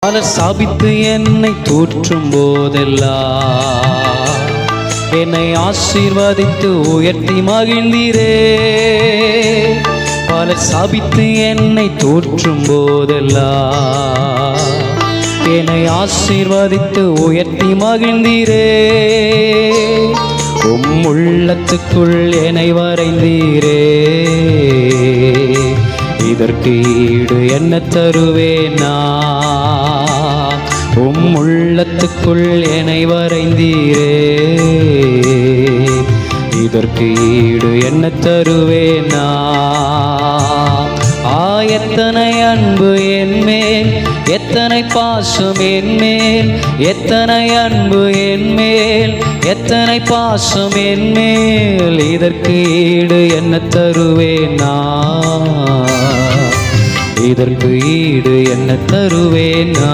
பலர் சாபித்து என்னை தூற்றும் போதெல்லாம். என்னை ஆசீர்வதித்து உயர்த்தி மகிழ்ந்தீரே. பலர் சாபித்து என்னை தூற்றும் போதெல்லாம். என்னை ஆசீர்வதித்து உயர்த்தி மகிழ்ந்தீரே. உம் உள்ளத்துக்குள் என்னை வரைந்தீரே. இதற்கு ஈடு என்ன தருவேன் நான்? உம் உள்ளத்துக்குள் என்னை வரைந்தீரே. இதற்கு ஈடு என்ன தருவேனா ஆ எத்தனை அன்பு என்மேல் எத்தனை பாசம் என்மேல் எத்தனை அன்பு என்மேல் எத்தனை பாசம் என்மேல் இதற்கு ஈடு என்ன தருவேனா இதற்கு ஈடு என்ன தருவேனா